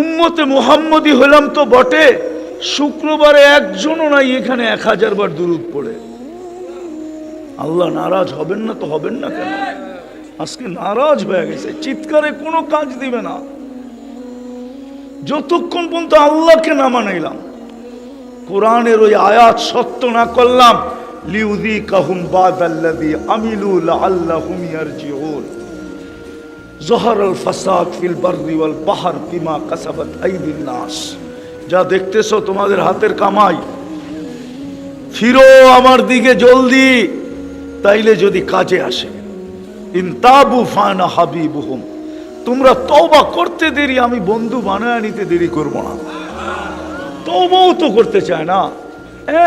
উম্মতে মোহাম্মদি হলাম তো বটে। শুক্রবারে একজনও নাই এখানে এক হাজার বার দুরুদ পড়ে। আল্লাহ নারাজ হবেন না তো হবেন না কেন? আজকে নারাজ হয়ে গেছে, চিৎকারে কোনো কাজ দিবে না। যতক্ষণ পর্যন্ত আল্লাহকে না মানাইলাম, কোরআনের ওই আয়াত সত্য না করলাম লিউদি কাহুম বাদাল্লাদি আমিলু হুমিয়ার ইয়ারজিউন। জহর ফাসাদ ফিল বাররি ওয়াল বাহর বিমা কাসাবাত আইদিন নাস। যা দেখতেছো তোমাদের হাতের কামাই। ফিরো আমার দিকে জলদি, তাইলে যদি কাজে আসে। ইনতাবু ফানা হাবিবুহুম। তোমরা তওবা করতে দেরি, আমি বন্ধু বানায় নিতে দেরি করব না। তবুও তো করতে চায় না।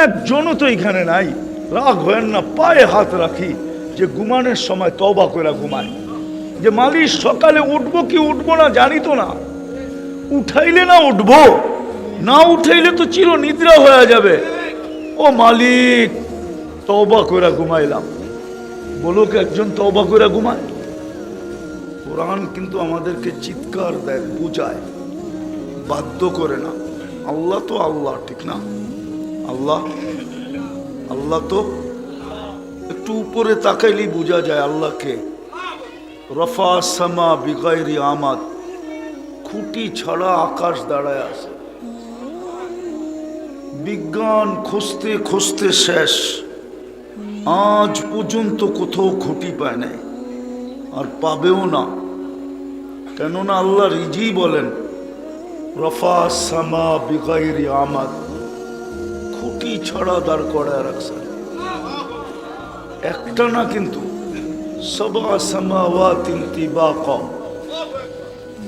একজনও তো এখানে নাই। রাগ হয় না, পায়ে হাত রাখি যে ঘুমানোর সময় তবা করে ঘুমায়। যে মালিশ, সকালে উঠবো কি উঠবো না জানি তো না। উঠাইলে না উঠবো। না উঠাইলে তো চির নিদ্রা হয়ে যাবে। ও মালিক তবা করে ঘুমাইলাম। বলো একজন তবা করে ঘুমায়? কোরআন কিন্তু আমাদেরকে চিৎকার দেয়, বুঝায়। বাধ্য করে না। আল্লাহ তো আল্লাহ, ঠিক না? আল্লাহ আল্লাহ তো একটু উপরে তাকাইলেই বোঝা যায় আল্লাহকে। রফা সামা বিগাইরি আমাদ। খুঁটি ছাড়া আকাশ দাঁড়ায় আছে। বিজ্ঞান খুঁজতে খুঁজতে শেষ। আজ পর্যন্ত কোথাও খুঁটি পায় নাই। আর পাবেও না। কেননা আল্লাহ রিজি বলেন, রফা সামা বিগাইরি আমাদ। খুঁটি ছাড়া দাঁড় করায় রাখছেন। একটা না কিন্তু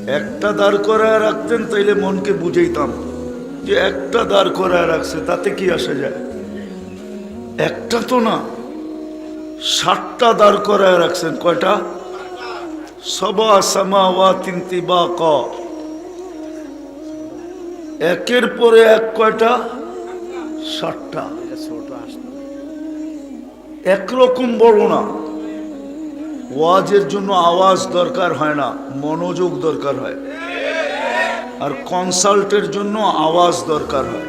একটা দাঁড় করায় রাখতেন, তাইলে মনকে বুঝাইতাম যে একটা দাঁড় করায় রাখছে, তাতে কি আসা যায়? একটা তো না, ষাটটা দাঁড় করায় রাখছেন, কয়টা? সবা সামাওয়াতিন তিবাকা। একের পরে এক কয়টা? ষাটটা। একরকম বড় না। ওয়াজের জন্য আওয়াজ দরকার হয় না, মনোযোগ দরকার হয়। আর কনসাল্টের জন্য আওয়াজ দরকার হয়।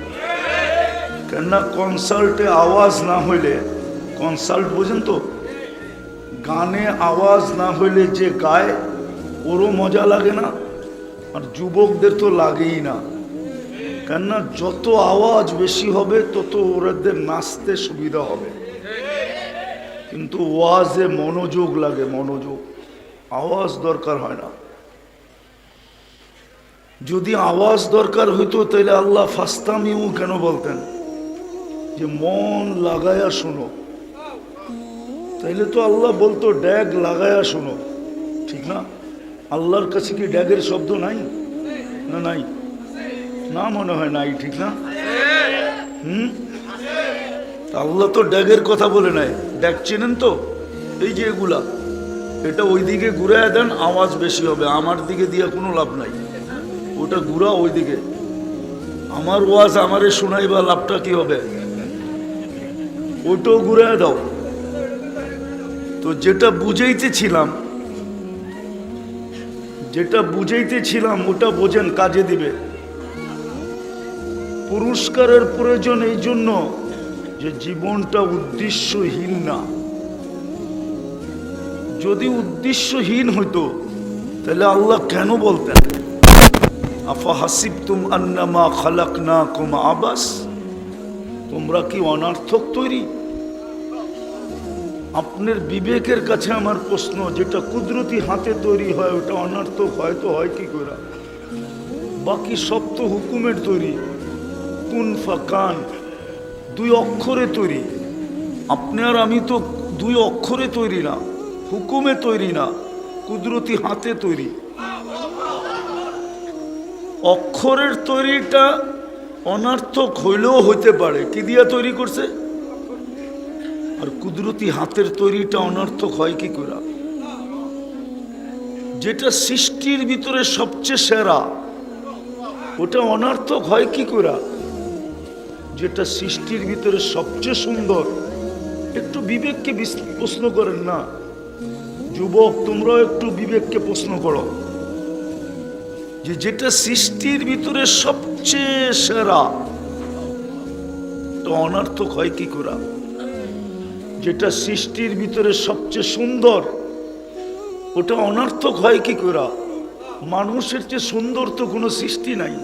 কেননা কনসাল্টে আওয়াজ না হইলে, কনসাল্ট বোঝেন তো? গানে আওয়াজ না হইলে যে গায়, ওরও মজা লাগে না, আর যুবকদের তো লাগেই না। কেননা যত আওয়াজ বেশি হবে, তত ওরাদের নাচতে সুবিধা হবে। কিন্তু ওয়াজে মনোযোগ লাগে, মনোযোগ। আওয়াজ দরকার হয় না। যদি আওয়াজ দরকার হইতো তাহলে আল্লাহ ফাস্তামিউ কেন বলতেন? যে মন লাগায়া শোনো। তাইলে তো আল্লাহ বলতো, ড্যাগ লাগায়া শোনো। ঠিক না? আল্লাহর কাছে কি ড্যাগের শব্দ নাই? না নাই। না মনে হয় নাই, ঠিক না? হুম? আল্লাহ তো ড্যাগের কথা বলে নাই। ড্যাগ চেনেন তো? এই যে এগুলা, এটা ওই দিকে ঘুরে দেন, আওয়াজ বেশি হবে। আমার দিকে দিয়ে কোনো লাভ নাই। ওটা ঘুরা ওই দিকে আমার ওয়াজ আমারে শোনাই বা লাভটা কি হবে? ওটাও ঘুরে দাও। তো যেটা বুঝাইতেছিলাম যেটা বুঝাইতেছিলাম, ওটা বোঝেন কাজে দিবে। পুরস্কারের প্রয়োজন এই জন্য যে জীবনটা উদ্দেশ্যহীন না। যদি উদ্দেশ্যহীন হইতো, তাহলে আল্লাহ কেন বলতেন? আফা হাসিব তুম আন্নামা খালাক না কুম আবাস। তোমরা কি অনার্থক তৈরি? আপনার বিবেকের কাছে আমার প্রশ্ন, যেটা কুদরতি হাতে তৈরি হয়, ওটা অনার্থক হয়তো হয় কি করে? বাকি সব তো হুকুমের তৈরি। কুন ফাকান দুই অক্ষরে তৈরি। আপনি আর আমি তো দুই অক্ষরে তৈরি না, হুকুমে তৈরি না, কুদরতি হাতে তৈরি। অক্ষরের তৈরিটা অনার্থক হইলেও হইতে পারে। কি দিয়া তৈরি করছে? আর কুদরতি হাতের তৈরিটা অনার্থক হয় কি করে যেটা সৃষ্টির ভিতরে সবচেয়ে সেরা, ওটা অনার্থক হয় কি করে যেটা সৃষ্টির ভিতরে সবচেয়ে সুন্দর, একটু বিবেককে প্রশ্ন করেন না। যুবক, তোমরাও একটু বিবেককে প্রশ্ন করো। যে যেটা সৃষ্টির ভিতরে সবচেয়ে সেরা, তো অনার্থক হয় কি করা? যেটা সৃষ্টির ভিতরে সবচেয়ে সুন্দর, ওটা অনার্থক হয় কি করা? মানুষের চেয়ে সুন্দর তো কোনো সৃষ্টি নাই।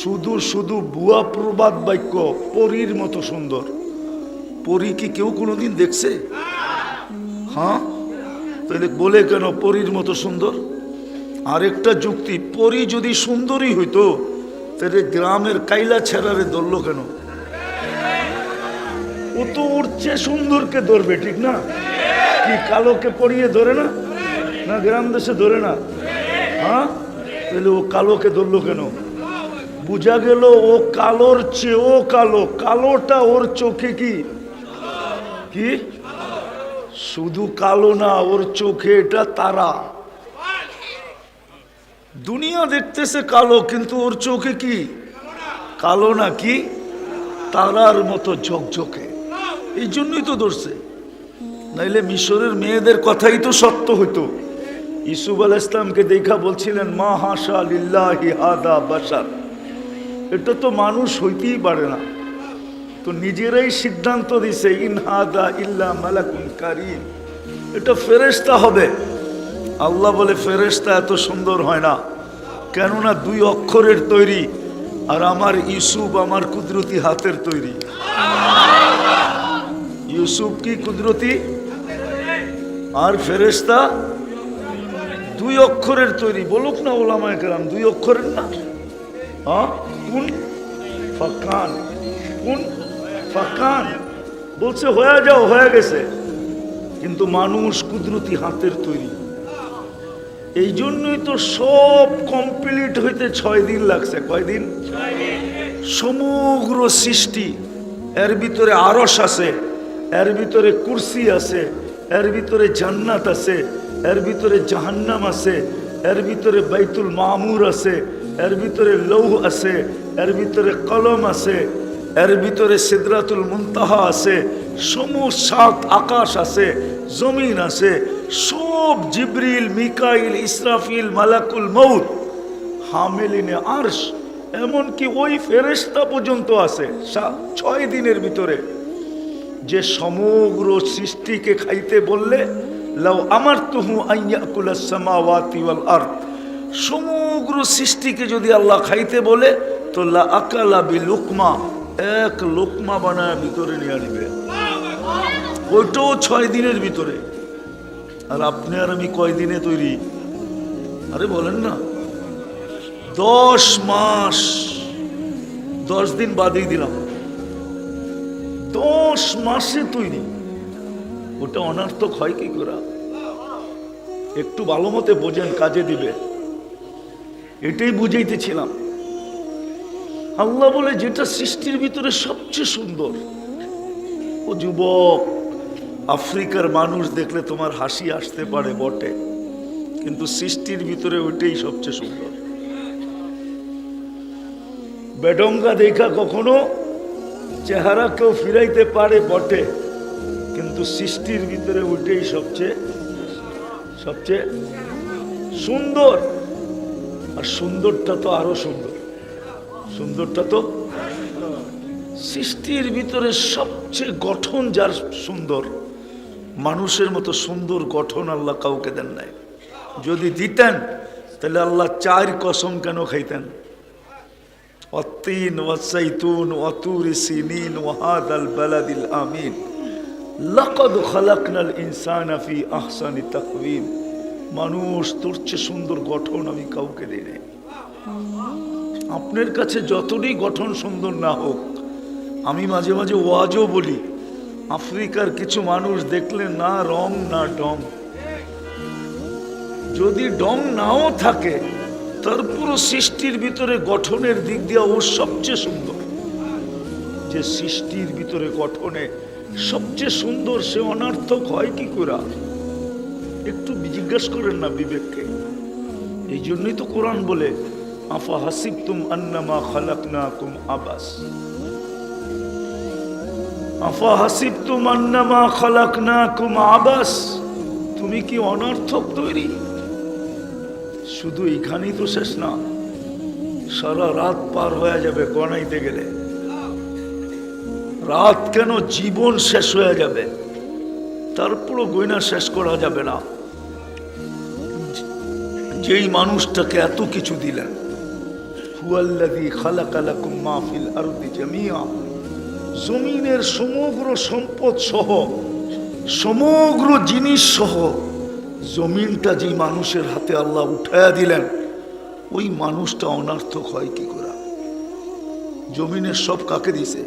শুধু শুধু বুয়া প্রবাদ বাক্য পরীর মতো সুন্দর। পরী কি কেউ কোনোদিন দেখছে? হ্যাঁ? তাহলে বলে কেন পরীর মতো সুন্দর? আরেকটা যুক্তি, পরী যদি সুন্দরী হইতো, তাহলে গ্রামের কাইলা ছেড়ারে ধরলো কেন? ও তো চেয়ে সুন্দরকে ধরবে, ঠিক না? কি কালোকে পরিয়ে ধরে না? না গ্রাম দেশে ধরে না? হ্যাঁ? তাহলে ও কালোকে ধরলো কেন? বোঝা গেল ও কালোর চেয়েও কালো, কালোটা ওর চোখে কি? কি? শুধু কালো না, ওর চোখে এটা তারা। দুনিয়া দেখতেছে কালো, কিন্তু ওর চোখে কি? কালো না কি? তারার মতো ঝকঝকে। এই জন্যই তো ধরছে। নাইলে মিশরের মেয়েদের কথাই তো সত্য হইতো। ইসুফ আল ইসলামকে দেখা বলছিলেন, মা হাসা লিল্লাহি হাদা বাসার এটা তো মানুষ হইতেই পারে না। তো নিজেরাই সিদ্ধান্ত দিছে, ইন হাদা ইল্লা মালাকুন কারিম। এটা ফেরেশতা হবে। আল্লাহ বলে, ফেরেশতা এত সুন্দর হয় না। কেননা দুই অক্ষরের তৈরি আর আমার ইউসুফ আমার কুদরতি হাতের তৈরি। ইউসুফ কি কুদরতি? আর ফেরেশতা? দুই অক্ষরের তৈরি। বলুক না ওলামায় কেরাম, দুই অক্ষরের না। হ্যাঁ কোন ফাকান কোন ফাকান। বলছে, হয়ে যাও, হয়ে গেছে। কিন্তু মানুষ কুদরতি হাতের তৈরি। এই জন্যই তো সব কমপ্লিট হইতে ছয় দিন লাগছে। কয়দিন সমগ্র সৃষ্টি। এর ভিতরে আরস আছে, এর ভিতরে কুরসি আছে, এর ভিতরে জান্নাত আছে, এর ভিতরে জাহান্নাম আছে, এর ভিতরে বাইতুল মামুর আছে এর ভিতরে লৌহ আছে, এর ভিতরে কলম আছে, এর ভিতরে সিদরাতুল মুনতাহা আছে সমুখ সাত আকাশ আছে, জমিন আছে, সব জিবরিল, মিকাইল, ইসরাফিল, মালাকুল মৌত হামেলিনে আরশ, এমনকি ওই ফেরেশতা পর্যন্ত আছে ছয় দিনের ভিতরে। যে সমগ্র সৃষ্টিকে খাইতে বললে, লাউ আমার তুহু আইয়াকুলা সামাওয়াতি ওয়াল আরদ। সমগ্র সৃষ্টিকে যদি আল্লাহ খাইতে বলে, তো লা লুকমা, এক লোকমা বানায় ভিতরে নিয়ে নিবে ওইটাও ছয় দিনের ভিতরে। আর আপনি আর আমি কয় দিনে তৈরি? আরে বলেন না। দশ মাস। দশ দিন বাদেই দিলাম। দশ মাসে তৈরি। ওটা অনার্থক হয় কি করা? একটু ভালো মতে বোঝেন, কাজে দিবে। এটাই বুঝাইতেছিলাম। আল্লাহ বলে, যেটা সৃষ্টির ভিতরে সবচেয়ে সুন্দর, ও যুবক, আফ্রিকার মানুষ দেখলে তোমার হাসি আসতে পারে বটে, কিন্তু সৃষ্টির ভিতরে ওইটাই সবচেয়ে সুন্দর। বেডঙ্গা দেখা কখনো চেহারা কেউ ফিরাইতে পারে বটে, কিন্তু সৃষ্টির ভিতরে ওইটাই সবচেয়ে সবচেয়ে সুন্দর। আর সুন্দরটা তো আরও সুন্দর। সুন্দরটা তো সৃষ্টির ভিতরে সবচেয়ে গঠন যার সুন্দর, মানুষের মতো সুন্দর গঠন আল্লাহ কাউকে দেন নাই। যদি দিতেন, তাহলে আল্লাহ চার কসম কেন খাইতেন? আমিন। লাকাদ খালাকনাল ইনসানা ফি আহসানি তাকওয়িম। মানুষ তোর চেয়ে সুন্দর গঠন আমি কাউকে দিই নাই। আপনার কাছে যতটাই গঠন সুন্দর না হোক, আমি মাঝে মাঝে ওয়াজও বলি, আফ্রিকার কিছু মানুষ দেখলে না রং, না ডং। যদি ডং নাও থাকে, তার পুরো সৃষ্টির ভিতরে গঠনের দিক দিয়ে ও সবচেয়ে সুন্দর। যে সৃষ্টির ভিতরে গঠনে সবচেয়ে সুন্দর সে অনার্থক হয় কি করা একটু জিজ্ঞেস করেন না বিবেককে। এই জন্যই তো কোরআন বলে, আফা হাসিব তুম আন্নামা খালাক না কুম আবাস। আফা হাসিব তুম আন্নামা খালাক না কুম আবাস? তুমি কি অনর্থক তৈরি? শুধু এখানেই তো শেষ না, সারা রাত পার হয়ে যাবে গনাইতে গেলে। রাত কেন জীবন শেষ হয়ে যাবে? তারপরও গয়না শেষ করা যাবে না। যেই মানুষটাকে এত কিছু দিলেন, হুয়াল্লাযী খালাকা লাকুম মা ফিল আরদি জামিয়া, জমিনের সমগ্র সম্পদ সহ, সমগ্র জিনিস সহ জমিনটা যেই মানুষের হাতে আল্লাহ উঠায়া দিলেন, ওই মানুষটা অনার্থক হয় কি করে? জমিনের সব কাকে দিছে?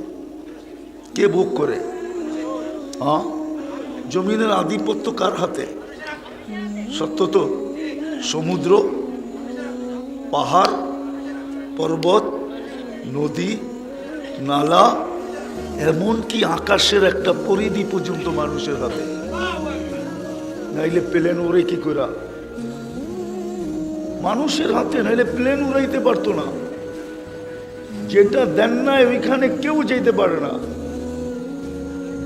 কে ভোগ করে? হ্যাঁ জমিনের আধিপত্য কার হাতে? সত্য তো সমুদ্র, পাহাড়, পর্বত, নদী, নালা এমনকি আকাশের একটা পরিধি পর্যন্ত মানুষের হাতে? নাইলে প্লেন ওরে কি করা মানুষের হাতে নাইলে প্লেন উড়াইতে পারতো না। যেটা দেন না ওইখানে কেউ যেতে পারে না।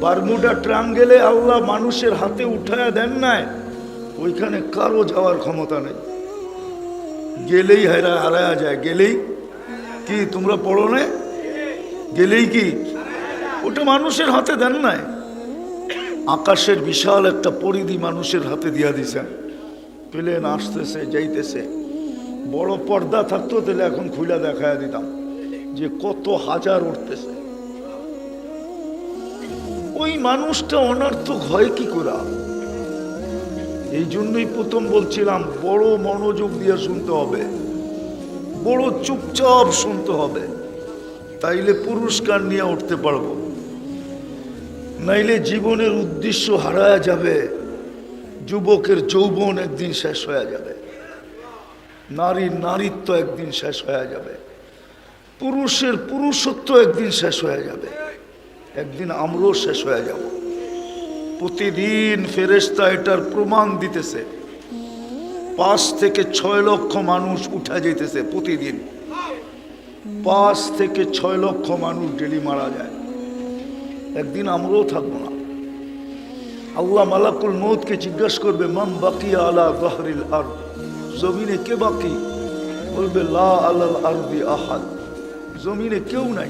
বারমুডা ট্রাঙ্গেলে আল্লাহ মানুষের হাতে উঠায় দেন নাই। ওইখানে কারও যাওয়ার ক্ষমতা নেই। গেলেই হেরা হারায়া যায়। গেলেই কি তোমরা পড়ো না? গেলেই কি? ওটা মানুষের হাতে দেন নাই। আকাশের বিশাল একটা পরিধি মানুষের হাতে দিয়া দিছেন প্লেন আসতেছে, যাইতেছে। বড় পর্দা থাকতো, তাহলে এখন খুলে দেখায় দিতাম। যে কত হাজার উঠতেছে। ওই মানুষটা অনার্থক হয় কি করে? এই জন্যই প্রথম বলছিলাম, বড় মনোযোগ দিয়ে শুনতে হবে। বড় চুপচাপ শুনতে হবে। তাইলে পুরস্কার নিয়ে উঠতে পারব। নাইলে জীবনের উদ্দেশ্য হারায়া যাবে। যুবকের যৌবন একদিন শেষ হয়ে যাবে। নারীর নারীত্ব একদিন শেষ হয়ে যাবে। পুরুষের পুরুষত্ব একদিন শেষ হয়ে যাবে। একদিন আমরাও শেষ হয়ে যাব। প্রতিদিন ফেরেস্তা এটার প্রমাণ দিতেছে। পাঁচ থেকে ছয় লক্ষ মানুষ উঠা যেতেছে প্রতিদিন। পাঁচ থেকে ছয় লক্ষ মানুষ ডেলি মারা যায়। একদিন আমরাও থাকব না। আল্লাহ মালাকুল মৌতকে জিজ্ঞাসা করবে মাম বাকি আলা গহরিল আর জমিনে কে বাকি? বলবে, লা আলাল আরদি আহাদ। জমিনে কেউ নাই।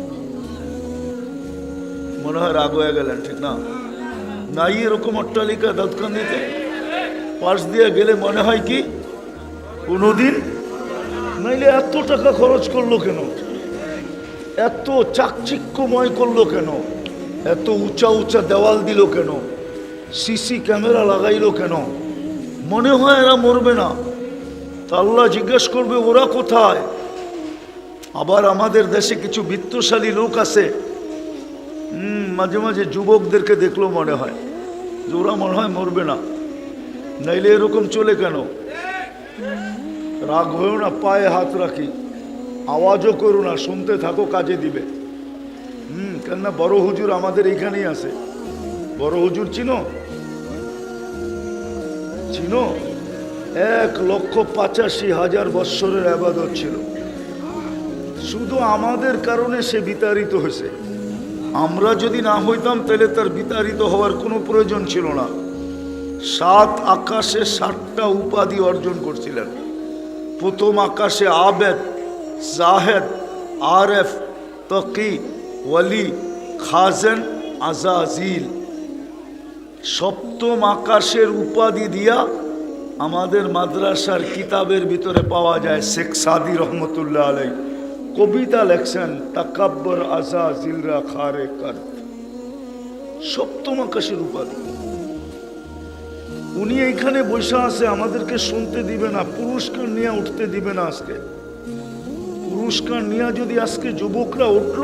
মনে হয় রাগ হয়ে গেলেন, ঠিক না? নাই এরকম অট্টালিকা দাঁতখান দিতে পাশ দিয়ে গেলে মনে হয় কি? কোনোদিন নাইলে এত টাকা খরচ করল কেন? এত চাকচিক্যময় করল কেন? এত উঁচা উঁচা দেওয়াল দিল কেন? সিসি ক্যামেরা লাগাইলো কেন? মনে হয় এরা মরবে না। তা আল্লাহ জিজ্ঞেস করবে, ওরা কোথায়? আবার আমাদের দেশে কিছু বিত্তশালী লোক আছে মাঝে মাঝে যুবকদেরকে দেখলেও মনে হয়। যে ওরা মনে হয় মরবে না। নাইলে এরকম চলে কেন? রাগ হয়েও না, পায়ে হাত রাখি। আওয়াজও করো না, শুনতে থাকো, কাজে দিবে। হুম, কেননা বড় হুজুর আমাদের এইখানেই আছে। বড় হুজুর চিনো? চিনো? এক লক্ষ পঁচাশি হাজার বৎসরের আবাদত ছিল। শুধু আমাদের কারণে সে বিতাড়িত হয়েছে। আমরা যদি না হইতাম, তাহলে তার বিতাড়িত হওয়ার কোনো প্রয়োজন ছিল না। সাত আকাশে ষাটটা উপাধি অর্জন করছিলেন। প্রথম আকাশে আবেদ, জাহেদ, আরেফ, তকি, ওয়ালি, খাজেন, আজাজিল। সপ্তম আকাশের উপাধি দিয়া আমাদের মাদ্রাসার কিতাবের ভিতরে পাওয়া যায় শেখ সাদি রহমতুল্লাহ আলাই কবিতা লেখছেন, তাকাব্বর আজা জিলরা খারে কর। সপ্তম আকাশের উপাধি উনি এইখানে বসে আছে, আমাদেরকে শুনতে দিবে না পুরস্কার নিয়ে উঠতে দিবে না আজকে। পুরস্কার নিয়ে যদি আজকে যুবকরা উঠল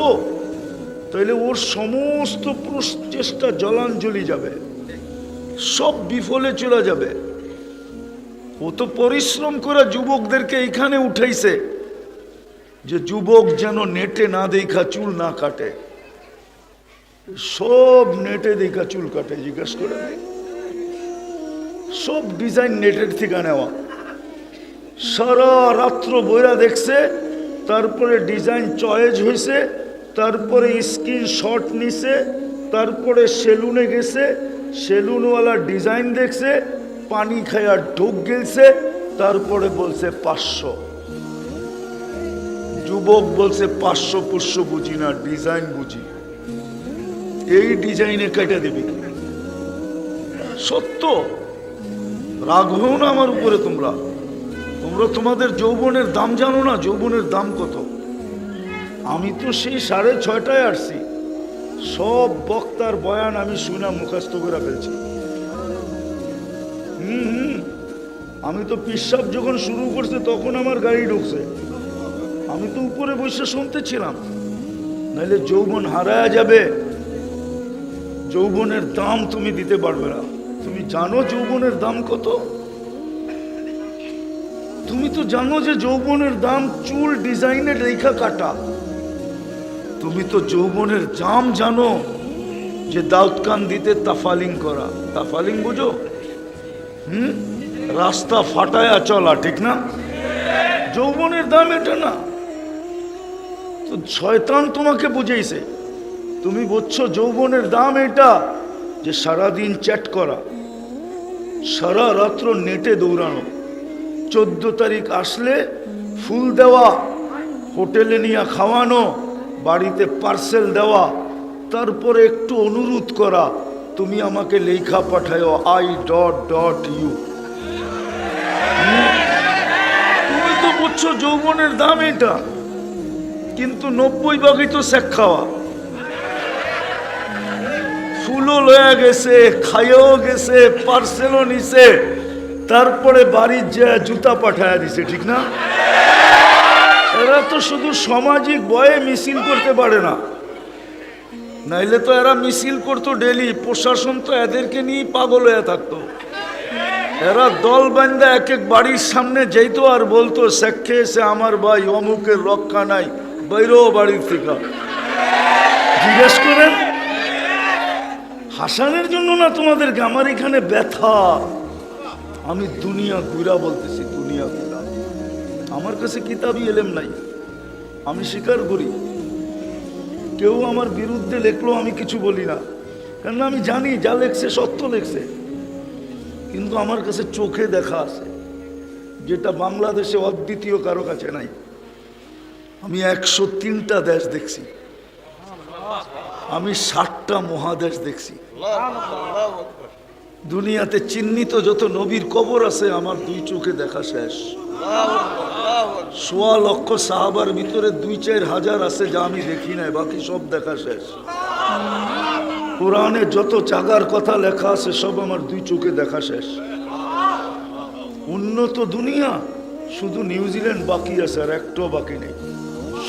তাহলে ওর সমস্ত প্রচেষ্টা জলাঞ্জলি যাবে। সব বিফলে চলে যাবে। ও তো পরিশ্রম করে যুবকদেরকে এইখানে উঠাইছে। যে যুবক যেন নেটে না দেখা চুল না কাটে। সব নেটে দেখা চুল কাটে, জিজ্ঞেস করে সব ডিজাইন নেটের থেকে নেওয়া। সারা রাত্র বইরা দেখছে, তারপরে ডিজাইন চয়েস হয়েছে তারপরে স্ক্রিন শট নিছে, তারপরে সেলুনে গেছে, সেলুনওয়ালা ডিজাইন দেখছে, পানি খায়া ঢোক গেলছে, তারপরে বলছে পাঁচশো। যুবক বলছে, পাঁচশো পুষ্য বুঝি না, ডিজাইন বুঝি। এই ডিজাইনে কেটে দিবি? সত্য। রাগ হও না আমার উপরে তোমরা। তোমরা তোমাদের যৌবনের দাম জানো না, যৌবনের দাম কত? আমি তো সেই সাড়ে ছয়টায় আসছি। সব বক্তার বয়ান আমি শুনা মুখস্থ করে ফেলছি। হুম হুম। আমি তো পিসাব যখন শুরু করছে, তখন আমার গাড়ি ঢুকছে। আমি তো উপরে বসে শুনতেছিলাম। নাহলে যৌবন হারায়া যাবে। যৌবনের দাম তুমি দিতে পারবে না। তুমি জানো যৌবনের দাম কত? তুমি তো জানো যে যৌবনের দাম চুল ডিজাইনের রেখা কাটা। তুমি তো যৌবনের জাম জানো যে দাউদকান দিতে তাফালিং করা। তাফালিং বুঝো? হুম? রাস্তা ফাটায়া চলা, ঠিক না? যৌবনের দাম এটা না। তো শয়তান তোমাকে বুঝেইছে। তুমি বুঝছ যৌবনের দাম এটা যে সারাদিন চ্যাট করা, সারা রাত্র নেটে দৌড়ানো। চোদ্দ তারিখ আসলে ফুল দেওয়া, হোটেলে নিয়ে খাওয়ানো, বাড়িতে পার্সেল দেওয়া, তারপরে একটু অনুরোধ করা, তুমি আমাকে লেখা পাঠায় আই ডট ডট ইউ। তুমি তো বুঝছ যৌবনের দাম এটা। কিন্তু নব্বই ভাগই তো শেখ খাওয়া। ফুলও লয়া গেছে খাইও গেছে, পার্সেলও নিছে, তারপরে বাড়ির যে জুতা পাঠায় দিছে, ঠিক না? এরা তো শুধু সামাজিক বয়ে মিছিল করতে পারে না। নাইলে তো এরা মিছিল করতো ডেলি, প্রশাসন তো এদেরকে নিয়ে পাগল হয়ে থাকতো। এরা দল বান্ধা এক এক বাড়ির সামনে যেত আর বলতো, শেখে এসে আমার ভাই, অমুকের রক্ষা নাই। বাইরো বাড়ির থেকে। জিজ্ঞেস করেন হাসানের জন্য না তোমাদেরকে? আমার এখানে ব্যথা। আমি দুনিয়া ঘুরা বলতেছি, দুনিয়া ঘুরা। আমার কাছে কিতাবই এলেম নাই। আমি স্বীকার করি। কেউ আমার বিরুদ্ধে লেখলো আমি কিছু বলি না। কেননা আমি জানি যা লেখছে সত্য লেখছে। কিন্তু আমার কাছে চোখে দেখা আছে। যেটা বাংলাদেশে অদ্বিতীয় কারও কাছে নাই। আমি একশো তিনটা দেশ দেখছি। আমি ষাটটা মহাদেশ দেখছি। দুনিয়াতে চিহ্নিত যত নবীর কবর আছে, আমার দুই চোখে দেখা শেষ। সোয়া লক্ষ সাহাবার ভিতরে দুই চার হাজার আছে যা আমি দেখি নাই, বাকি সব দেখা শেষ। কোরআনে যত চাগার কথা লেখা আছে, সব আমার দুই চোখে দেখা শেষ। উন্নত দুনিয়া, শুধু নিউজিল্যান্ড বাকি আছে আর একটাও বাকি নেই।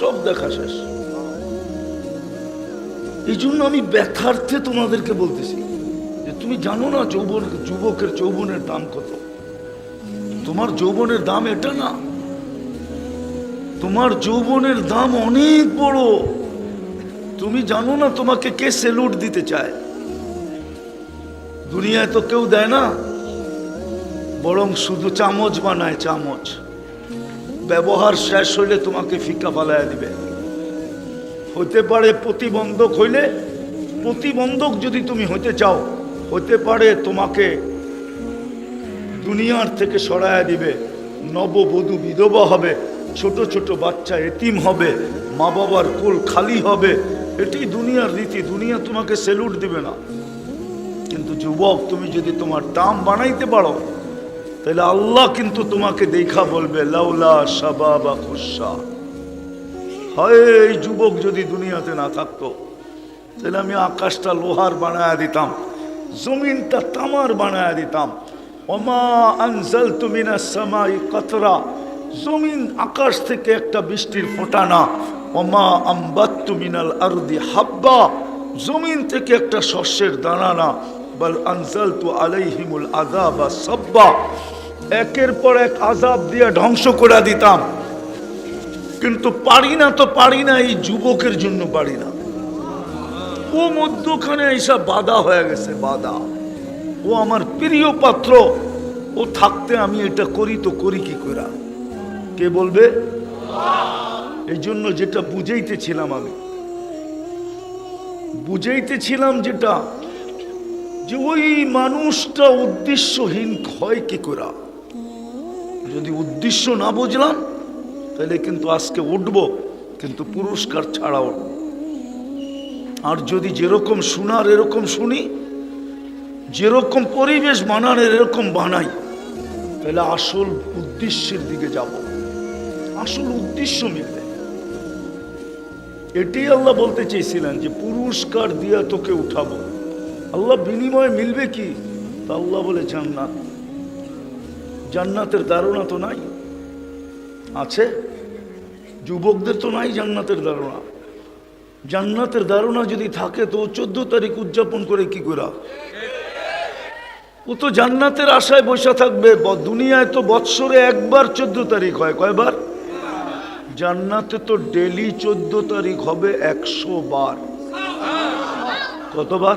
সব দেখা শেষ। এই জন্য আমি ব্যথার্থে তোমাদেরকে বলতেছি যে তুমি জানো না যৌবন, যুবকের যৌবনের দাম কত? তোমার যৌবনের দাম এটা না। তোমার যৌবনের দাম অনেক বড়। তুমি জানো না তোমাকে কে সেলুট দিতে চায়? দুনিয়ায় তো কেউ দেয় না, বরং শুধু চামচ বানায় চামচ। ব্যবহার শেষ হইলে তোমাকে ফিকা ফালায় দিবে। হতে পারে প্রতিবন্ধক হইলে, প্রতিবন্ধক যদি তুমি হতে চাও হতে পারে তোমাকে দুনিয়ার থেকে সরায়া দিবে। নববধূ বিধবা হবে, ছোট ছোট বাচ্চা এতিম হবে মা বাবার কোল খালি হবে। এটি দুনিয়ার রীতি, দুনিয়া তোমাকে সেলুট দিবে না। কিন্তু যুবক, তুমি যদি তোমার দাম বানাইতে পারো তাহলে আল্লাহ কিন্তু তোমাকে দেখা বলবে, লাউলা সাবা বা খুশা। হয়, এই যুবক যদি দুনিয়াতে না থাকতো, তাহলে আমি আকাশটা লোহার বানায় দিতাম, জমিনটা তামার বানায় দিতাম। ওমা আনজাল তুমিনা সামাই কতরা, জমিন আকাশ থেকে একটা বৃষ্টির ফোটানা। ওমা আম্বাত্তু মিনাল আরদি হাব্বা, জমিন থেকে একটা শস্যের দানা না বল আনজাল তু আলাইহিমুল আজাবা সাব্বা। একের পর এক আজাব দিয়ে ধ্বংস করে দিতাম। কিন্তু পারি না তো পারি না, এই যুবকের জন্য পারি না। ও মধ্যখানে এইসব বাধা হয়ে গেছে, বাধা। ও আমার প্রিয় পাত্র, ও থাকতে আমি এটা করি তো করি কি করে? কে বলবে? এই জন্য যেটা বুঝাইতেছিলাম আমি। বুঝাইতেছিলাম যেটা, যে ওই মানুষটা উদ্দেশ্যহীন হয় কি করে? যদি উদ্দেশ্য না বুঝলাম, তাহলে কিন্তু আজকে উঠব, কিন্তু পুরস্কার ছাড়া উঠব আর যদি যেরকম শোনার, এরকম শুনি, যেরকম পরিবেশ বানানোর এরকম বানাই, তাহলে আসল উদ্দেশ্যের দিকে যাব। আসল উদ্দেশ্য মিলবে। এটি আল্লাহ বলতে চেয়েছিলেন যে পুরস্কার দিয়ে তোকে উঠাবো। আল্লাহ বিনিময়ে মিলবে কি? তা আল্লাহ বলে জান্নাত জান্নাতের ধারণা তো নাই। আছে। যুবকদের তো নাই জান্নাতের ধারণা। জান্নাতের ধারণা যদি থাকে, তো চোদ্দ তারিখ উদযাপন করে কি করা? ও তো জান্নাতের আশায় বসে থাকবে। দুনিয়ায় তো বৎসরে একবার চোদ্দ তারিখ হয়। কয়বার? জান্নাতে তো ডেলি চোদ্দ তারিখ হবে একশো বার। কতবার?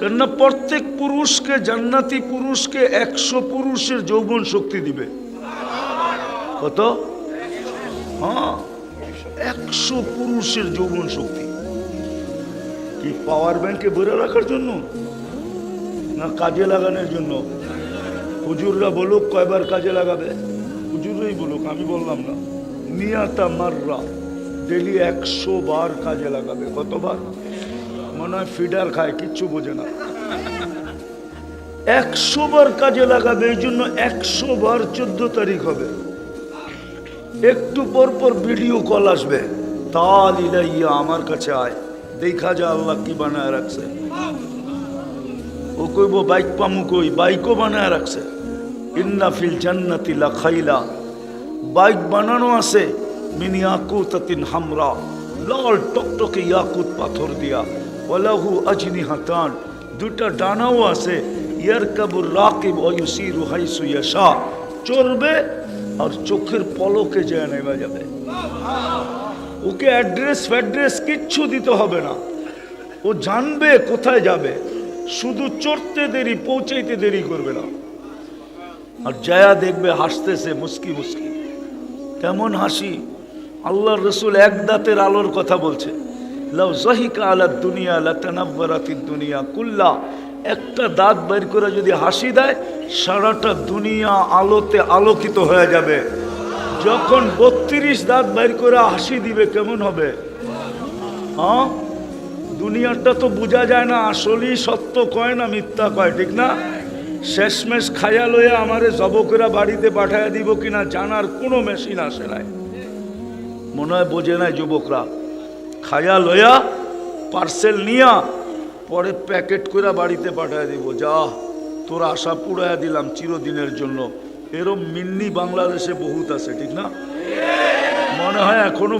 কেননা প্রত্যেক পুরুষকে, জান্নাতি পুরুষকে একশো পুরুষের যৌবন শক্তি দিবে। কত? হ্যাঁ একশো পুরুষের যৌবন শক্তি। কি পাওয়ার ব্যাংকে ভরে রাখার জন্য? না কাজে লাগানোর জন্য? হুজুররা বলুক কয়বার কাজে লাগাবে। হুজুরই বলুক, আমি বললাম না। নিয়াতা মাররা ডেলি একশো বার কাজে লাগাবে। কতবার? মনে হয় ফিডার খায়, কিচ্ছু বোঝে না। একশো বার কাজে লাগাবে, এই জন্য একশো বার চোদ্দ তারিখ হবে। একটু পর পর ভিডিও কল আসবে। তাল ইলাইয়া, আমার কাছে আয়। দেখা যা আল্লাহ কি বানায় রাখছে। ও কইব, বাইক পামু কই? বাইকও বানায় রাখছে। ইন্না ফিল জান্নাতি লাখাইলা বাইক বানানো আছে। মিন ইয়াকুতাতিন হামরা। লাল টকটকে ইয়াকুত পাথর দিয়া। ওয়ালাহু আজনি হাতান দুটা ডানাও আছে। ইয়ার কাবুর রাকিব ও ইউসিরু হাইসু ইয়াশা। চলবে আর চোখের পলকে যায় নেমে যাবে। ওকে অ্যাড্রেস ফ্যাড্রেস কিচ্ছু দিতে হবে না। ও জানবে কোথায় যাবে। শুধু চড়তে দেরি, পৌঁছাইতে দেরি করবে না। আর জয়া দেখবে হাসতেছে মুস্কি মুস্কি। কেমন হাসি। আল্লাহর রসুল এক দাঁতের আলোর কথা বলছে। লাউ জহিকা আলা দুনিয়া লাতানাব্বারাতি দুনিয়া কুল্লা। একটা দাঁত বের করে যদি হাসি দেয়, সারাটা দুনিয়া আলোতে আলোকিত হয়ে যাবে। যখন বত্রিশ দাঁত বের করে হাসি দিবে, কেমন হবে? হ্যাঁ? দুনিয়াটা তো বোঝা যায় না, আসলেই সত্য কয় না মিথ্যা কয়, ঠিক না? শেষমেশ খায়া লইয়া আমারে জবকেরা বাড়িতে পাঠাইয়া দিব কিনা জানার কোনো মেশিন আসে নাই। মনে হয় বোঝে নাই যুবকরা। খায়া লয়া পার্সেল নিয়া, পরে প্যাকেট করে বাড়িতে পাঠায় দিব। যা, তোর আশা পুড়ায় দিলাম চিরদিনের জন্য। এরম মিন্নি বাংলাদেশে বহুত আছে, ঠিক না? মনে হয় এখনও